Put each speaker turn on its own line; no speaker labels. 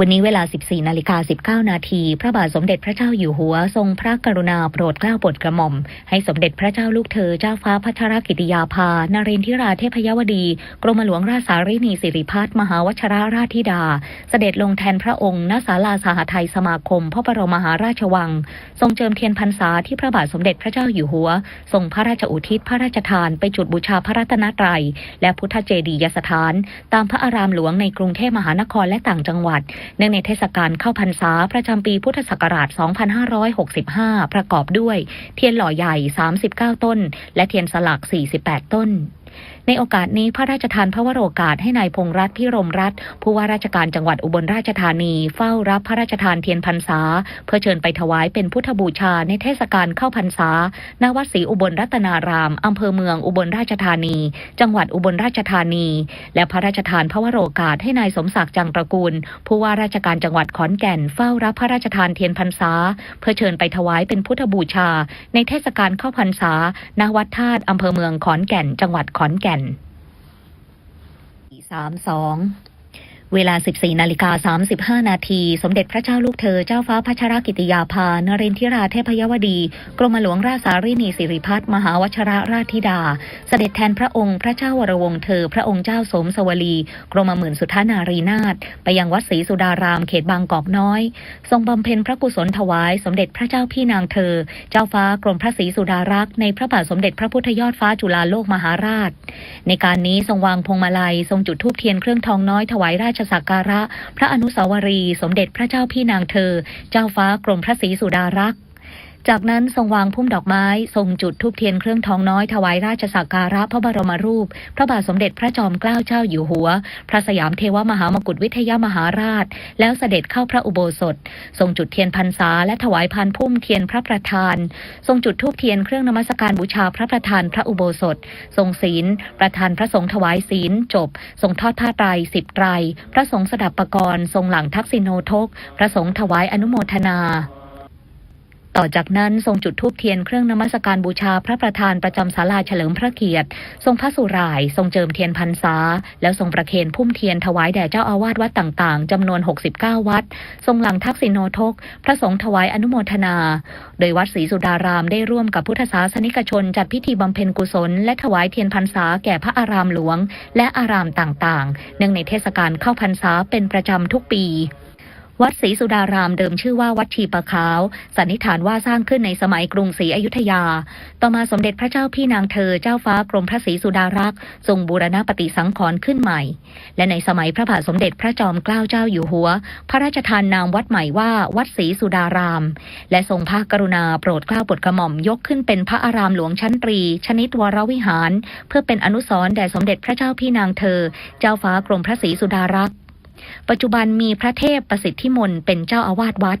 วันนี้เวลา 14 นาฬิกา 19 นาที พระบาทสมเด็จพระเจ้าอยู่หัว ทรงพระกรุณาโปรดเกล้าโปรดกระหม่อม ให้สมเด็จพระเจ้าลูกเธอเจ้าฟ้าพัชรกิติยาภานเรนทิราเทพยวดี กรมหลวงราชสารินีสิริพัฒน์มหาวชราราชธิดา เสด็จลงแทนพระองค์ณศาลาสหไทยสมาคม พระบรมมหาราชวัง ทรงเจิมเทียนพรรษาที่พระบาทสมเด็จพระเจ้าอยู่หัว ทรงพระราชอุทิศพระราชทานไปจุดบูชาพระรัตนตรัยและพุทธเจดียสถาน ตามพระอารามหลวงในกรุงเทพมหานครและต่างจังหวัดเนื่องในเทศกาลเข้าพรรษาประจำปีพุทธศักราช 2565 ประกอบด้วย เทียนหล่อใหญ่ 39 ต้น และเทียนสลัก 48 ต้น ในโอกาสนี้พระราชทานพระวโรกาสให้นายพงรัตน์พิรมรัตน์ผู้ว่าราชการจังหวัดอุบลราชธานี เฝ้ารับพระราชทานเทียนพรรษา เพื่อเชิญไปถวายเป็นพุทธบูชาในเทศกาลเข้าพรรษาณวัดศรีอุบลรัตนารามอำเภอเมืองอุบลราชธานี จังหวัดอุบลราชธานี และพระราชทานพระวโรกาสให้นายสมศักดิ์จังตระกูล ผู้ว่าราชการจังหวัดขอนแก่นเฝ้ารับพระราชทานเทียนพรรษา เพื่อเชิญไปถวายเป็นพุทธบูชา ในเทศกาลเข้าพรรษาณวัดธาตุอำเภอเมืองขอนแก่น จังหวัดขอนแก่นสามสอง เวลา 14 นาฬิกา 35 นาที สมเด็จพระเจ้าลูกเธอ เจ้าฟ้าพัชรกิติยาภา นเรนทิราเทพยวดี กรมหลวงราชสารินีสิริพัฒน์มหาวชรราชธิดา เสด็จแทนพระองค์พระเจ้าวรวงศ์เธอ พระองค์เจ้าสมสวลี กรมหมื่นสุทธานารีนาถ ไปยังวัดศรีสุดาราม เขตบางกอกน้อย ทรงบำเพ็ญพระกุศลถวาย สมเด็จพระเจ้าพี่นางเธอ เจ้าฟ้ากรมพระศรีสุดารักษ์ในพระบาทสมเด็จพระพุทธยอดฟ้าจุฬาโลกมหาราช ในการนี้ทรงวางพวงมาลัย ทรงจุดธูปเทียนเครื่องทองน้อยถวายราชสักการะ พระอนุสาวรีย์สมเด็จพระเจ้าพี่นางเธอ เจ้าฟ้ากรมพระศรีสุดารักษ์ จากนั้นทรงวางพุ่มดอกไม้ ทรงจุดธูปเทียนเครื่องทองน้อยถวายราชสักการะพระบรมรูป พระบาทสมเด็จพระจอมเกล้าเจ้าอยู่หัว พระสยามเทวมหามกุฏวิทยามหาราช แล้วเสด็จเข้าพระอุโบสถ ทรงจุดเทียนพรรษาและถวายพานพุ่มเทียนพระประธาน ทรงจุดธูปเทียนเครื่องนมัสการบูชาพระประธานพระอุโบสถ ทรงศีล ประธานพระสงฆ์ถวายศีลจบ ทรงทอดผ้าไตรสิบไตร พระสงฆ์สดับปกรณ์ทรงหลังทักษิโนทก พระสงฆ์ถวายอนุโมทนา ต่อจากนั้นทรงจุดธูปเทียนเครื่องนมัสการบูชาพระประธานประจำศาลาเฉลิมพระเกียรติ ทรงพระสุราย ทรงเจิมเทียนพรรษา แล้วทรงประเคนพุ่มเทียนถวายแด่เจ้าอาวาสวัดต่างๆจำนวน 69 วัด ทรงหลังทักษิโนทก พระสงฆ์ถวายอนุโมทนา โดยวัดศรีสุดารามได้ร่วมกับพุทธศาสนิกชน จัดพิธีบำเพ็ญกุศล และถวายเทียนพรรษาแก่พระอารามหลวง และอารามต่างๆ เนื่องในเทศกาลเข้าพรรษาเป็นประจำทุกปี วัดศรีสุดารามเดิมชื่อว่าวัดชีปะขาว สันนิษฐานว่าสร้างขึ้นในสมัยกรุงศรีอยุธยา ต่อมาสมเด็จพระเจ้าพี่นางเธอเจ้าฟ้ากรมพระศรีสุดารักษ์ทรงบูรณะปฏิสังขรณ์ขึ้นใหม่ และในสมัยพระบาทสมเด็จพระจอมเกล้าเจ้าอยู่หัว พระราชทานนามวัดใหม่ว่าวัดศรีสุดาราม และทรงพระกรุณาโปรดเกล้าโปรดกระหม่อมยกขึ้นเป็นพระอารามหลวงชั้นตรี ชนิดวรวิหาร เพื่อเป็นอนุสรณ์แด่สมเด็จพระเจ้าพี่นางเธอ เจ้าฟ้ากรมพระศรีสุดารักษ์ ปัจจุบันมีพระเทพประสิทธิมนต์เป็นเจ้าอาวาสวัด